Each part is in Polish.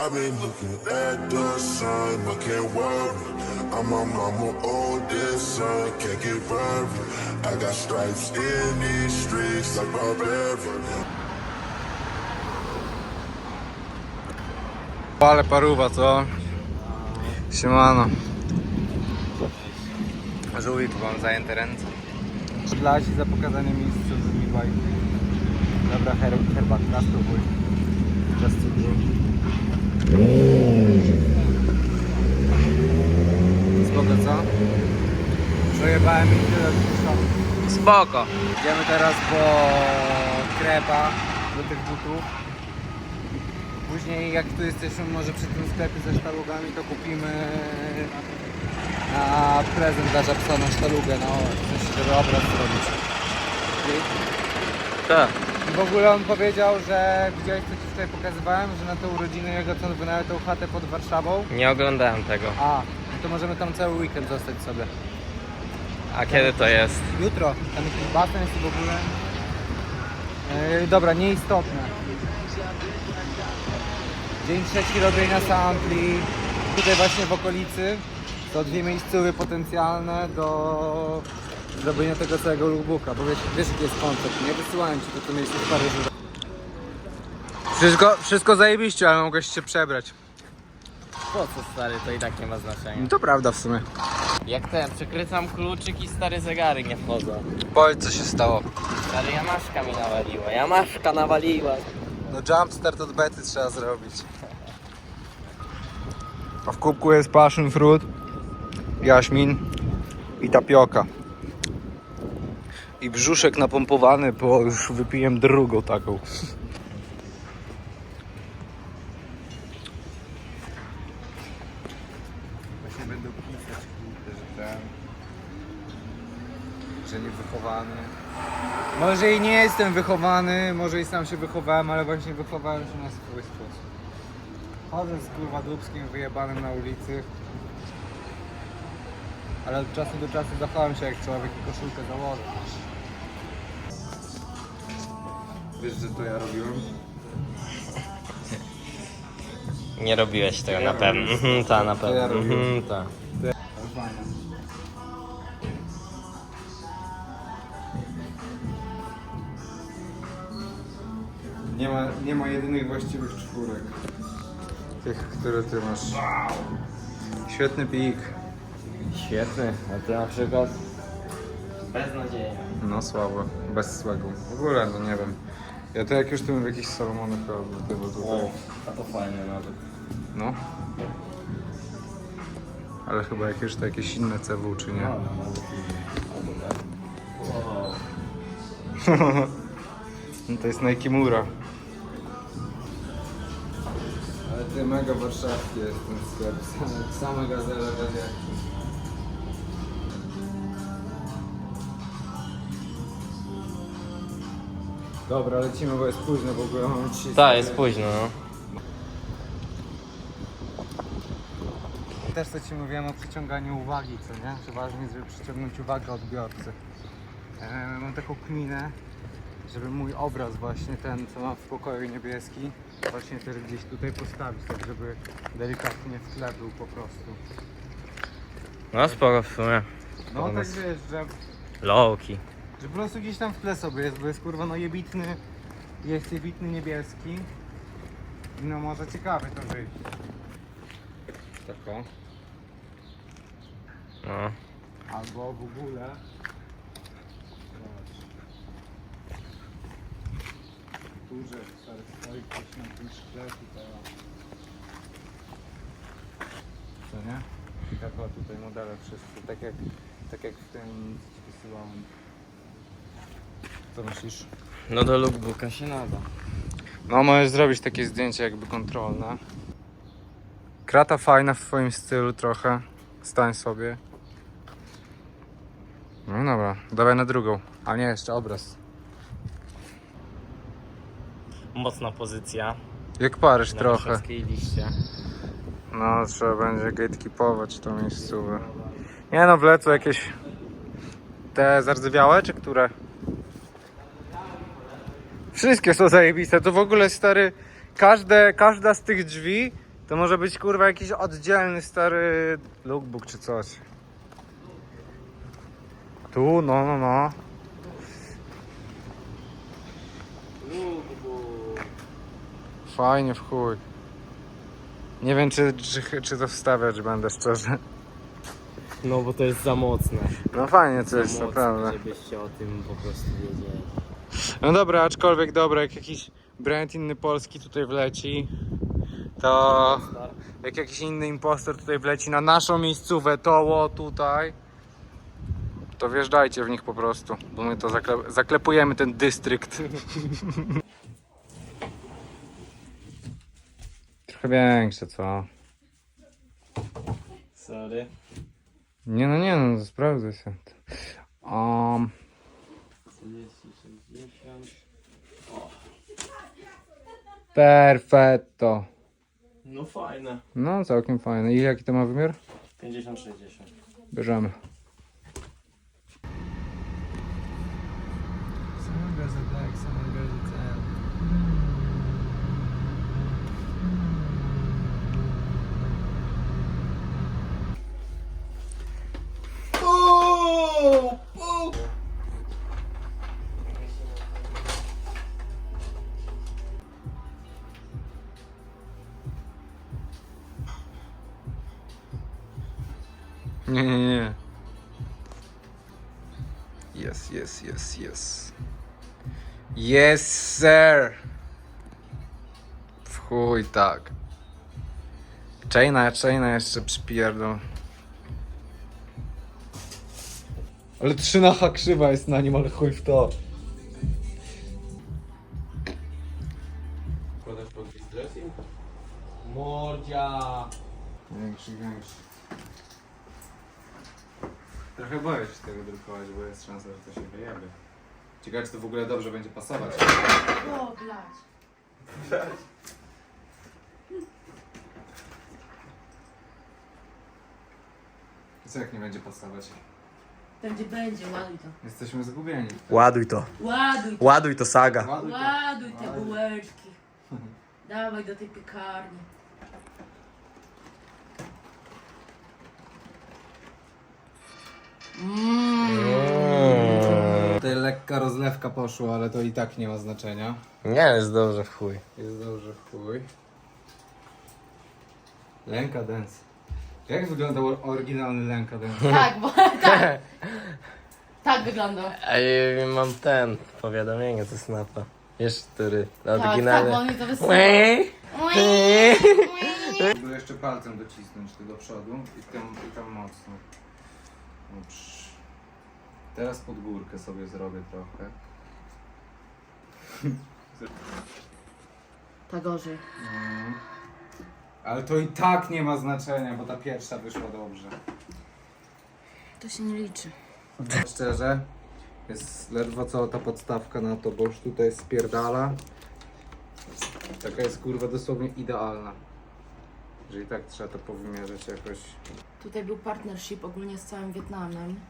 I've been looking at the sun, but can't worry. I'm on mama oldest son, can't get worried. I got stripes in these streets like barbarian. Ale paruwa, co? Siemano. Żółwik, mam zajęte ręce. Dla za pokazanie miejscowych mi bajki. Dobra, her herbatka, spróbuj. Bez cukru. Spoko, co? Przejebałem mi tyle. Spoko. Idziemy teraz po krepa do tych butów. Później jak tu jesteśmy może przy tym sklepie ze sztalugami, to kupimy na prezent dla Japsona sztalugę, no sensie, żeby obraz zrobić. Tak. W ogóle on powiedział, że widziałeś co Ci tutaj pokazywałem, że na te urodziny jego co wynajął tą chatę pod Warszawą. Nie oglądałem tego. A, no to możemy tam cały weekend zostać sobie. A kiedy to jest? Jutro, tam jakiś basen jest i w ogóle. Yy, dobra, nieistotne. Dzień trzeci robienia sampli. Tutaj właśnie w okolicy to dwie miejscowe potencjalne do zrobienia tego całego lookbooka, bo wiesz, wiesz jaki jest koncept, nie? Wysyłałem Ci to, co mieliśmy w Paryżu. Wszystko, wszystko zajebiście, ale mogłeś się przebrać. Po co stary, to i tak nie ma znaczenia. To prawda w sumie. Jak ten, przekręcam kluczyk i stary zegary nie wchodzą. Powiedz co się stało. Stary Jamaszka mi nawaliła, Jamaszka nawaliła. No jump start od bety trzeba zrobić. A w kubku jest passion fruit, jaśmin i tapioka. I brzuszek napompowany, bo już wypiłem drugą taką. Właśnie będą pisać, że ten... Że niewychowany. Może i nie jestem wychowany, może i sam się wychowałem, ale właśnie wychowałem się na swój sposób. Chodzę z kurwa dubskim wyjebanym na ulicy. Ale od czasu do czasu zachowałem się jak człowiek i koszulkę założę. Wiesz, że to ja robiłem? Nie robiłeś tego na pewno. Mhm, ta, na ja pewno. robiłem. Mhm, ta. Ale fajne. Nie ma, nie ma jedynych właściwych czwórek. Tych, które ty masz. Świetny pik. Świetny, a ty na przykład? Beznadziejny. No słabo, bez słagu. W ogóle, no nie wiem. Ja to jak już tu bym w jakichś Salomonach robił, tego tutaj. a to fajne nawet. No. Ale chyba jakieś to jakieś inne CW, czy nie? No to jest Nike Mura. Ale ty mega warszawski jest ten sklep. Same, same gazele będzie. Dobra, lecimy, bo jest późno w ogóle. Dzisiaj Tak, jest późno, no. Też co Ci mówiłem o przyciąganiu uwagi, co nie? Że ważne jest, żeby przyciągnąć uwagę odbiorcy. E, mam taką kminę, żeby mój obraz właśnie ten, co mam w pokoju niebieski, właśnie też gdzieś tutaj postawić, tak żeby delikatnie w tle był po prostu. No spoko w sumie. No tak Pomysł. wiesz, że, Lowki. Że po prostu gdzieś tam w tle sobie jest, bo jest kurwa no jebitny, jest jebitny niebieski. I No może ciekawy to wyjść. Tak o. No. Albo w ogóle. Zobacz. Duże stary stoi gdzieś na tym szkle tutaj. o. Co nie? I tak o tutaj modele wszyscy, tak jak, tak jak w tym co ci wysyłałem. Co myślisz? No do lookbooka się nada. No możesz zrobić takie zdjęcie jakby kontrolne. Krata fajna w twoim stylu trochę. Stań sobie. No dobra, dawaj na drugą. A nie, jeszcze obraz. Mocna pozycja. Jak Paryż Na trochę. warszawskiej liście. No, trzeba będzie gatekeepować tą miejscówę. Nie no, wlecą jakieś... Te zardzewiałe, czy które? Wszystkie są zajebiste. To w ogóle, stary, każde, każda z tych drzwi To może być kurwa jakiś oddzielny stary lookbook czy coś. Tu, no, no, no. Fajnie w chuj. Nie wiem czy, czy, czy to wstawiać będę szczerze. No bo to jest za mocne. No fajnie to jest mocne, naprawdę. żebyście o tym po prostu wiedzieli. No dobra, aczkolwiek dobra, jak jakiś brand inny polski tutaj wleci, to jak jakiś inny impostor tutaj wleci na naszą miejscówę, toło tutaj, to wjeżdżajcie w nich po prostu, bo my to zakle- zaklepujemy ten dystrykt. Trochę większe, co? Sorry. Nie no, nie no, sprawdzę się. Um, 30, 60. perfetto. No fajne. No, całkiem fajne. I jaki to ma wymiar? 50, 60. Bierzemy. Nie, Yes, yes, yes, yes. Yes, sir. W chuj, tak. Chaina, chaina jeszcze przypierdol. Ale trzynacha krzywa jest na nim, ale chuj w to. Wkładasz pod dressing? Mordzia! Większy, większy. Trochę boję się tego drukować, bo jest szansa, że to się wyjebie. Ciekawe, czy to w ogóle dobrze będzie pasować. O, blać. Co jak nie będzie pasować? Będzie, będzie, ładuj to. Jesteśmy zgubieni. Ładuj to. Ładuj to. Ładuj to saga. Ładuj to. Ładuj te bułeczki. Dawaj do tej piekarni. Tutaj lekka rozlewka poszła, ale to i tak nie ma znaczenia. Nie, jest dobrze w chuj. Jest dobrze, chuj. Lęka Dance. Jak wyglądał or- oryginalny Lęka Dance? Tak, bo tak. Tak wygląda. Ej, mam ten, powiadomienie ze Snapa. Wiesz, który Tak, tak, oryginalny. bo on mi to wysyła. Mogę jeszcze palcem docisnąć tu do przodu i tam, i tam mocno. Ups. Teraz pod górkę sobie zrobię trochę. Tak gorzej. Mm. Ale to i tak nie ma znaczenia, bo ta pierwsza wyszła dobrze. To się nie liczy. Szczerze, jest ledwo co ta podstawka na to, bo już tutaj spierdala. Taka jest kurwa dosłownie idealna. Jeżeli tak trzeba to powymierzyć jakoś. Tutaj był partnership ogólnie z całym Wietnamem.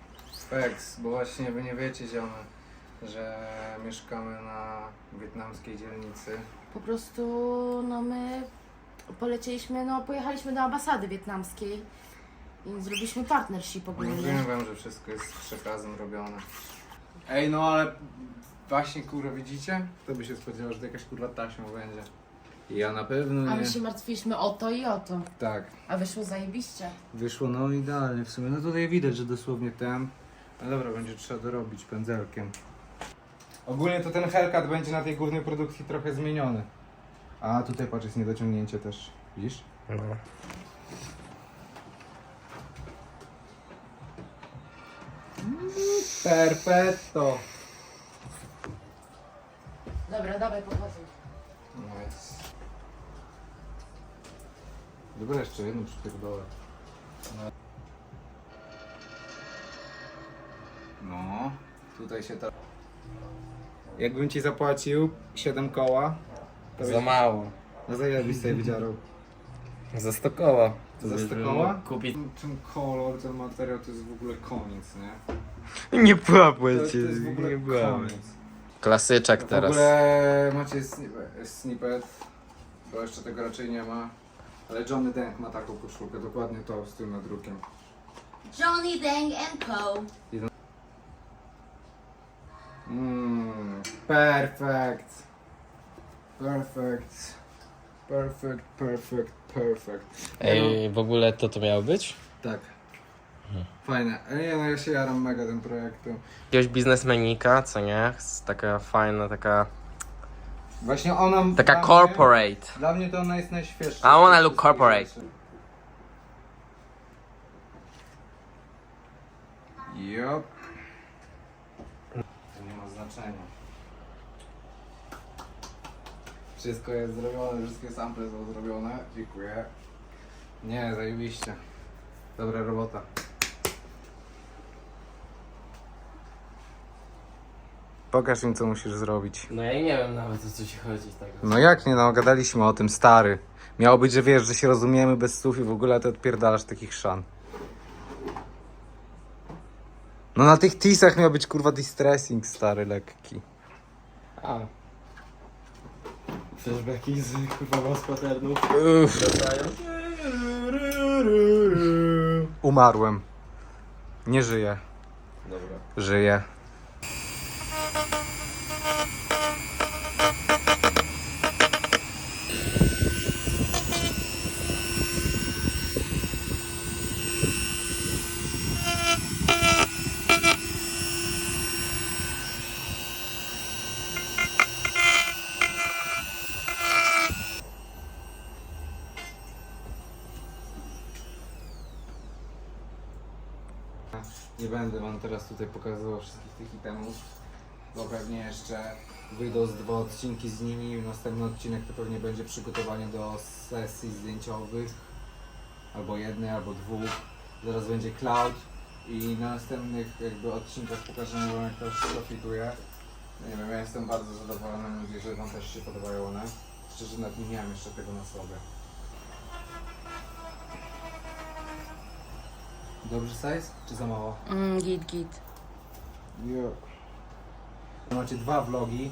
Feks, bo właśnie wy nie wiecie ziomy, że mieszkamy na wietnamskiej dzielnicy. Po prostu, no my polecieliśmy, no pojechaliśmy do ambasady wietnamskiej i zrobiliśmy partnership ogólnie. Mówiłem wam, że wszystko jest z przekazem robione. Ej, no ale właśnie kurwa widzicie? To by się spodziewał, że to jakaś kurwa taśma będzie. Ja na pewno A nie. my się martwiliśmy o to i o to. Tak. A wyszło zajebiście. Wyszło no idealnie w sumie. No tutaj widać, że dosłownie ten. Ale dobra, będzie trzeba dorobić pędzelkiem. Ogólnie to ten Hellcat będzie na tej głównej produkcji trochę zmieniony. A tutaj patrz, jest niedociągnięcie też. Widzisz? No. Perfetto! Dobra, dawaj pochodzę. Nice. Dobra, jeszcze jedno przypierdolę. No, tutaj się to... Jakbym ci zapłacił 7 koła, to Za byś... mało. No zajebiś sobie wydziarał. Za 100 koła. Za 100 koła? Kupić. Ten kolor, ten materiał to jest w ogóle koniec, nie? Nie To, płapłem to jest w ogóle koniec. Klasyczek W teraz. ogóle macie snippet, snippet, bo jeszcze tego raczej nie ma. Ale Johnny Deng ma taką koszulkę, dokładnie to z tym nadrukiem. Johnny Dang and Co. Mmm, perfect. Perfect. Perfect, perfect, perfect. Ej, w ogóle to to miało być? Tak. Fajne. Ej, Nie no, ja się jaram mega tym projektem. Jakiegoś biznesmenika, co nie? Taka fajna, taka... Właśnie ona... Taka dla corporate. Mnie, dla mnie to ona jest najświeższa. I wanna look corporate. Jop. To nie ma znaczenia. Wszystko jest zrobione, wszystkie sample są zrobione. Dziękuję. Nie, zajebiście. Dobra robota. Pokaż im, co musisz zrobić. No ja nie wiem nawet o co ci chodzi tak. No jak nie, no gadaliśmy o tym, stary. Miało być, że wiesz, że się rozumiemy bez słów i w ogóle ty odpierdalasz takich szan. No na tych tisach miał być kurwa distressing, stary, lekki. A. Flashbacki z kurwa z paternów. Uff. Umarłem. Nie żyję. Dobra. Żyję. Nie będę wam teraz tutaj pokazywał wszystkich tych itemów, bo pewnie jeszcze wyjdą z dwa odcinki z nimi. Następny odcinek to pewnie będzie przygotowanie do sesji zdjęciowych, albo jednej, albo dwóch. Zaraz będzie cloud i na następnych jakby odcinkach pokażemy wam jak to wszystko. Nie wiem, ja jestem bardzo zadowolony, mam że wam też się podobają one. Szczerze nawet nie miałem jeszcze tego na sobie. Dobry size czy za mało? Mm, git, git. Macie dwa vlogi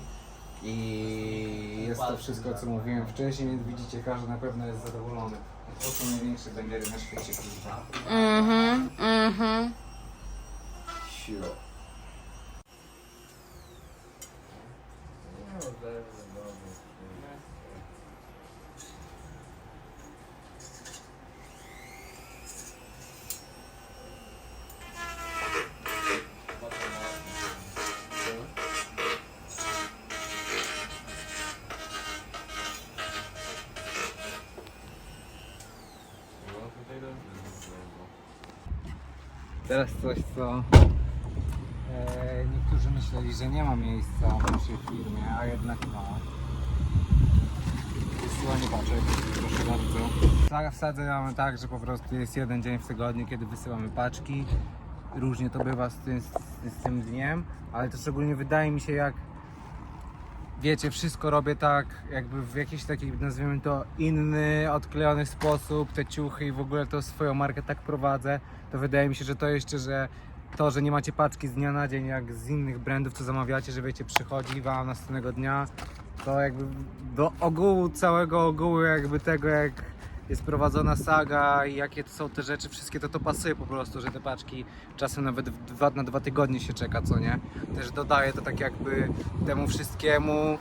i jest to wszystko co mówiłem wcześniej, więc widzicie każdy na pewno jest zadowolony. To są największe bęgery na świecie kurwa. Mhm, mhm. Siło. Teraz coś, co e, niektórzy myśleli, że nie ma miejsca w naszej firmie, a jednak ma. Wysyłanie paczek, proszę bardzo. Tak, wsadzę mamy tak, że po prostu jest jeden dzień w tygodniu, kiedy wysyłamy paczki. Różnie to bywa z tym, z, z tym dniem, ale to szczególnie wydaje mi się jak wiecie, wszystko robię tak, jakby w jakiś taki, nazwijmy to, inny, odklejony sposób, te ciuchy i w ogóle to swoją markę tak prowadzę, to wydaje mi się, że to jeszcze, że to, że nie macie paczki z dnia na dzień, jak z innych brandów, co zamawiacie, że wiecie, przychodzi wam następnego dnia, to jakby do ogółu, całego ogółu jakby tego, jak jest prowadzona saga i jakie to są te rzeczy, wszystkie to to pasuje po prostu, że te paczki czasem nawet dwa, na dwa tygodnie się czeka, co nie? Też dodaje to tak jakby temu wszystkiemu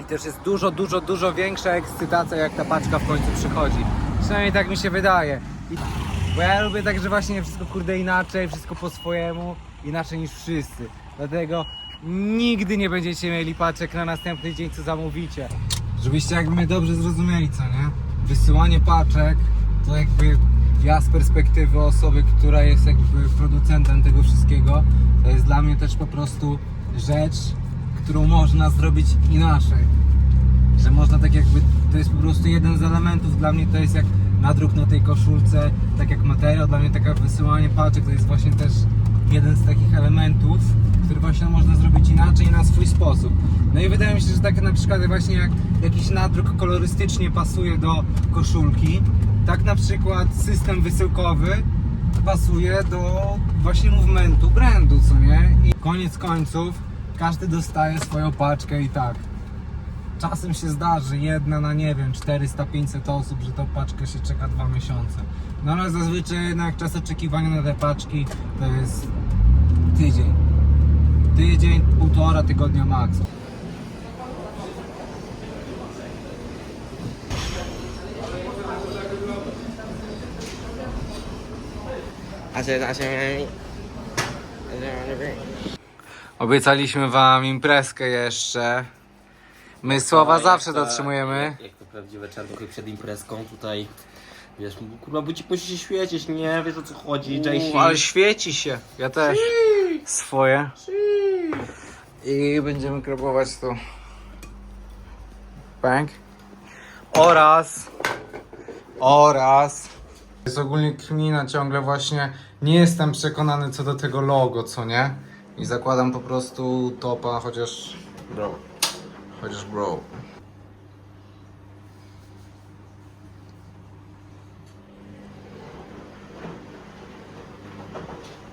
i też jest dużo, dużo, dużo większa ekscytacja jak ta paczka w końcu przychodzi. Przynajmniej tak mi się wydaje. I, bo ja lubię tak, że właśnie wszystko kurde inaczej, wszystko po swojemu, inaczej niż wszyscy. Dlatego nigdy nie będziecie mieli paczek na następny dzień, co zamówicie. Żebyście jakby mnie dobrze zrozumieli, co nie? Wysyłanie paczek to jakby ja z perspektywy osoby, która jest jakby producentem tego wszystkiego, to jest dla mnie też po prostu rzecz, którą można zrobić inaczej. Że można tak jakby, to jest po prostu jeden z elementów, dla mnie to jest jak nadruk na tej koszulce, tak jak materiał, dla mnie taka wysyłanie paczek to jest właśnie też jeden z takich elementów, który właśnie można zrobić inaczej na swój sposób. No i wydaje mi się, że tak na przykład właśnie jak jakiś nadruk kolorystycznie pasuje do koszulki, tak na przykład system wysyłkowy pasuje do właśnie movementu brandu, co nie? I koniec końców każdy dostaje swoją paczkę i tak. czasem się zdarzy jedna na nie wiem 400-500 osób, że tą paczkę się czeka dwa miesiące. No ale zazwyczaj jednak czas oczekiwania na te paczki to jest tydzień. Tydzień, półtora tygodnia maks. Obiecaliśmy wam imprezkę jeszcze. My słowa zawsze dotrzymujemy. Jak to prawdziwe czarnuchy przed imprezką tutaj. Wiesz, kurwa, bo ci musi się świecić, nie? Wiesz o co chodzi, JC. U, ale świeci się. Ja też. Swoje. I będziemy kropować tu. Bank. Oraz. Oraz. Jest ogólnie kmina ciągle właśnie. Nie jestem przekonany co do tego logo, co nie? I zakładam po prostu topa, chociaż. Bro. Chociaż bro.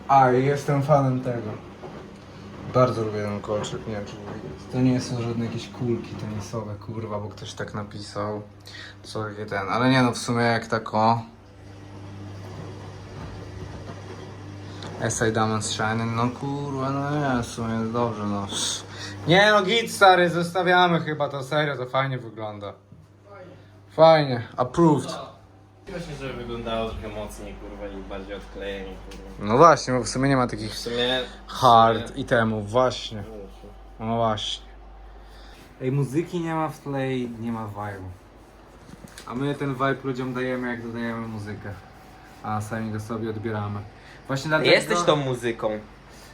A, jestem fanem tego. Bardzo lubię ten kolczyk, nie wiem czy. To nie są żadne jakieś kulki tenisowe, kurwa, bo ktoś tak napisał. Co takie ten, ale nie no, w sumie jak tak o... SI Diamonds Shining, no kurwa, no nie, w sumie dobrze, no. Nie no, git stary, zostawiamy chyba to, serio, to fajnie wygląda. Fajnie, approved. Myślę, że wyglądało trochę mocniej, kurwa, i bardziej odklejenie, kurwa. No właśnie, bo w sumie nie ma takich W sumie... hard itemów, właśnie. No właśnie. Ej, muzyki nie ma w tle i nie ma vibe'u. A my ten vibe ludziom dajemy, jak dodajemy muzykę. A sami go sobie odbieramy. Właśnie dlatego... Jesteś tą muzyką.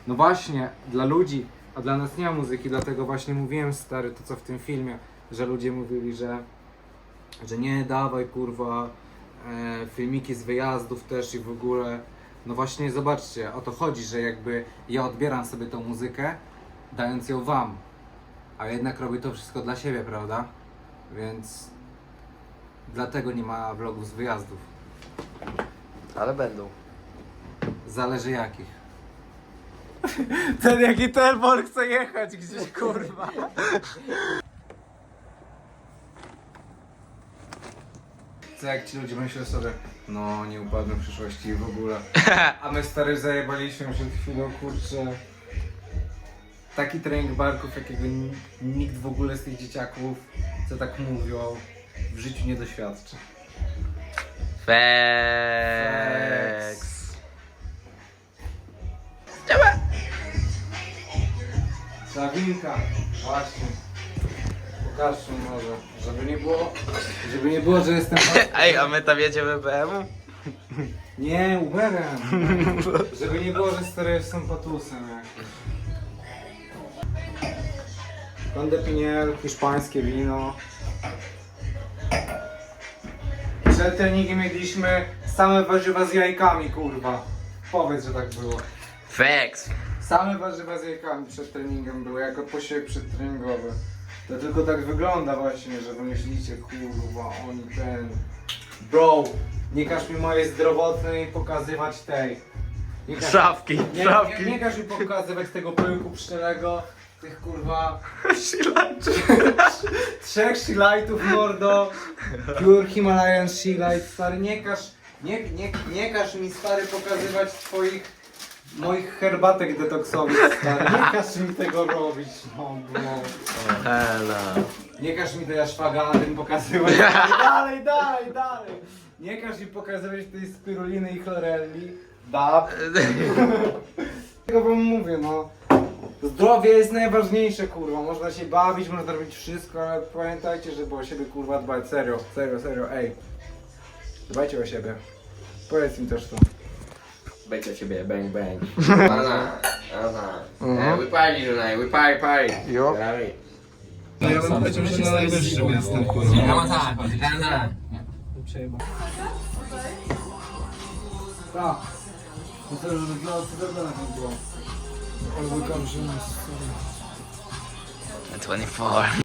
No właśnie, dla ludzi, a dla nas nie ma muzyki, dlatego właśnie mówiłem stary to co w tym filmie, że ludzie mówili, że że nie dawaj kurwa filmiki z wyjazdów też i w ogóle. No właśnie zobaczcie, o to chodzi, że jakby ja odbieram sobie tą muzykę, dając ją wam, a jednak robię to wszystko dla siebie, prawda? Więc dlatego nie ma vlogów z wyjazdów. Ale będą. Zależy jakich. Ten jaki telefon chce jechać gdzieś, kurwa. Co jak ci ludzie myślą sobie, no nie upadną w przyszłości w ogóle. A my stary zajebaliśmy przed chwilą, kurczę. Taki trening barków, jakiego ni- nikt w ogóle z tych dzieciaków, co tak mówią, w życiu nie doświadczy. Feks. Zawinka, właśnie. Pokażmy może, żeby nie było, żeby nie było, że jestem... Ej, a my tam jedziemy BM? Nie, Uberem. Żeby nie było, że stary jestem patusem jakimś. Conde Piniel, hiszpańskie wino. Przed treningiem jedliśmy same warzywa z jajkami, kurwa. Powiedz, że tak było. Feks. Same warzywa z jajkami przed treningem były, jako posiłek przedtreningowy. To tylko tak wygląda właśnie, że wy myślicie, kurwa, oni ten... Bro, nie każ mi mojej zdrowotnej pokazywać tej. Nie każ, Szafki, nie, nie, szafki. nie każ mi pokazywać tego pyłku pszczelego, tych kurwa... Trzech shillightów, mordo. Pure Himalayan shillight, stary, nie każ... Nie, nie, nie każ mi, stary, pokazywać twoich... Moich herbatek detoksowych, stary. Nie każ mi tego robić, no bro. Hela. Nie każ mi tej szwagandyn pokazywać. dalej, dalej, dalej. Nie każ mi pokazywać tej spiruliny i chlorelli. Dab. Tego wam mówię, no. Zdrowie jest najważniejsze, kurwa. Można się bawić, można robić wszystko, ale pamiętajcie, żeby o siebie, kurwa, dbać. Serio, serio, serio, ej. Dbajcie o siebie. Powiedz mi też to. Bejcie o ciebie, bang bang. Ana, Ana. We party tonight, we party party. Jo. Dalej. No ja bym powiedział, że na najwyższym jestem, kurwa. Ana, Ana. Tak. No to już dla cudowna nie było. Ale nas... 24.